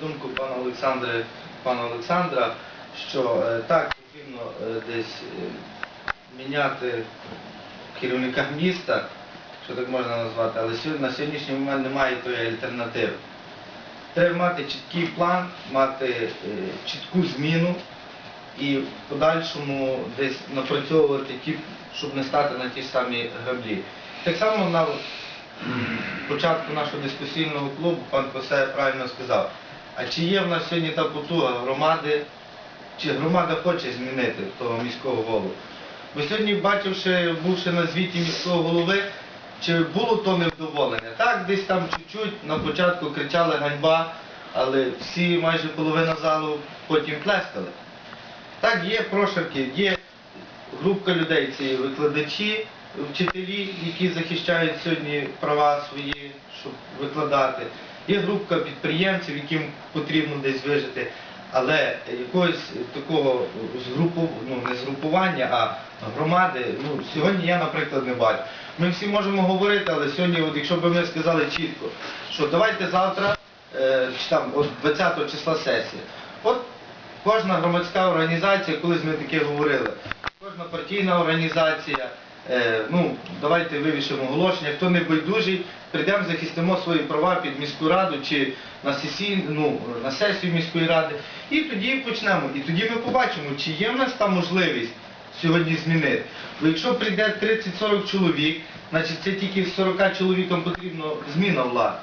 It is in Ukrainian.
думку пана Олександра, пана Олександра, що е, так потрібно е, десь е, міняти керівника міста, що так можна назвати, але на сьогоднішній момент немає тої альтернативи. Треба мати чіткий план, мати чітку зміну і в подальшому десь напрацьовувати ті, щоб не стати на ті ж самі граблі. Так само на початку нашого дискусійного клубу пан Косе правильно сказав, а чи є в нас сьогодні та потуга громади, чи громада хоче змінити того міського голову? Бо сьогодні, бачивши, бувши на звіті міського голови, чи було то невдоволення? Так, десь там чуть-чуть на початку кричали ганьба, але всі майже половина залу потім плескали. Так, є прошарки, є групка людей, це викладачі, вчителі, які захищають сьогодні права свої, щоб викладати. Є групка підприємців, яким потрібно десь вижити. Але якогось такого згрупу, ну не згрупування, а громади, ну сьогодні я, наприклад, не бачу. Ми всі можемо говорити, але сьогодні, от якщо б ми сказали чітко, що давайте завтра, е, чи там от 20 числа сесія. От Кожна громадська організація, колись ми таке говорили, кожна партійна організація, ну, давайте вивішимо оголошення, хто не байдужий, прийдемо, захистимо свої права під міську раду чи на, сесій, ну, на сесію міської ради. І тоді почнемо. І тоді ми побачимо, чи є в нас там можливість сьогодні змінити. Бо якщо прийде 30-40 чоловік, значить це тільки 40 чоловікам потрібна зміна влади.